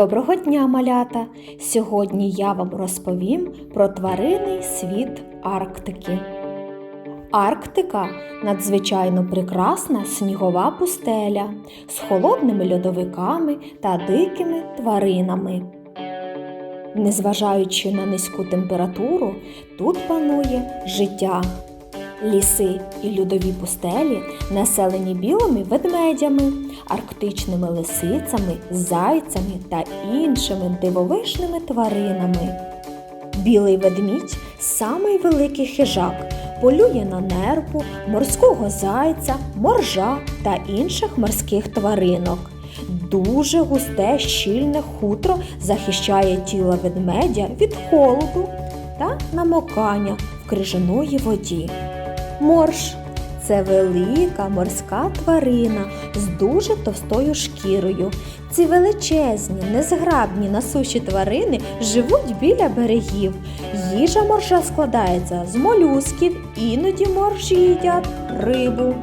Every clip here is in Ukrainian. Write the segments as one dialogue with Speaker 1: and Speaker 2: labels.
Speaker 1: Доброго дня, малята! Сьогодні я вам розповім про тваринний світ Арктики. Арктика надзвичайно прекрасна снігова пустеля з холодними льодовиками та дикими тваринами. Незважаючи на низьку температуру, тут панує життя. Ліси і льодові пустелі населені білими ведмедями, арктичними лисицями, зайцями та іншими дивовижними тваринами. Білий ведмідь самий великий хижак, полює на нерпу, морського зайця, моржа та інших морських тваринок. Дуже густе щільне хутро захищає тіло ведмедя від холоду та намокання в крижаної воді. Морж це велика морська тварина з дуже товстою шкірою. Ці величезні, незграбні на суші тварини живуть біля берегів. Їжа моржа складається з молюсків, іноді моржі їдять рибу.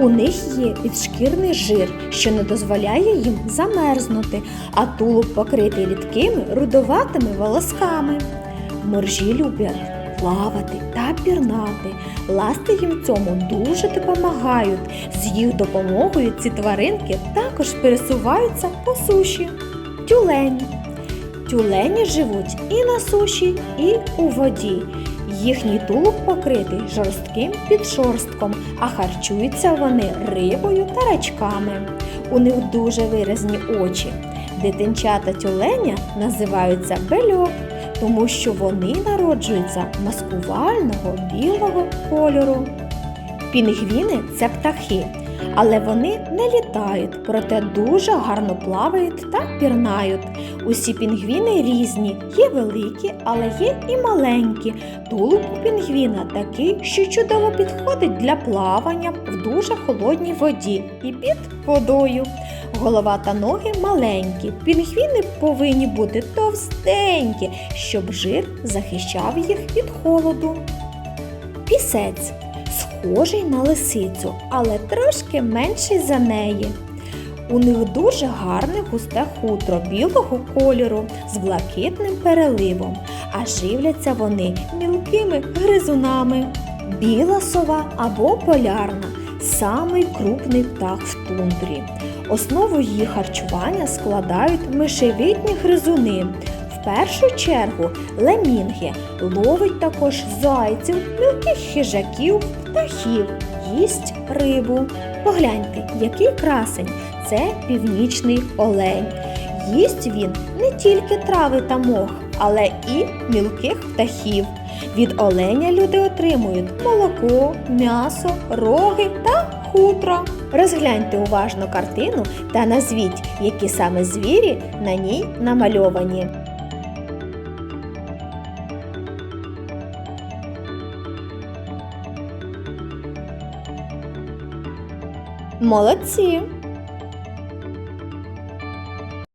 Speaker 1: У них є підшкірний жир, що не дозволяє їм замерзнути, а тулуб покритий рідкими рудоватими волосками. Моржі люблять плавати та пірнати. Ласти їм цьому дуже допомагають. З їх допомогою ці тваринки також пересуваються по суші. Тюлені. Тюлені живуть і на суші, і у воді. Їхній тулуб покритий жорстким підшорстком, а харчуються вони рибою та рачками. У них дуже виразні очі. Дитинчата тюленя називаються бельок, тому що вони народжуються маскувального білого кольору. Пінгвіни це птахи, але вони не літають, проте дуже гарно плавають та пірнають. Усі пінгвіни різні, є великі, але є і маленькі. Тулуб у пінгвіна такий, що чудово підходить для плавання в дуже холодній воді і під водою. Голова та ноги маленькі. Пінгвіни повинні бути товстенькі, щоб жир захищав їх від холоду. Пісець схожий на лисицю, але трошки менший за неї. У них дуже гарне густе хутро білого кольору з блакитним переливом, а живляться вони мілкими гризунами. Біла сова або полярна самий крупний птах в тундрі. Основу її харчування складають мишевидні гризуни. В першу чергу лемінги ловить також зайців, мілких хижаків, птахів, їсть рибу. Погляньте, який красень це північний олень. Їсть він не тільки трави та мох, але і мілких птахів. Від оленя люди отримують молоко, м'ясо, роги та хутро. Розгляньте уважно картину та назвіть, які саме звірі на ній намальовані. Молодці!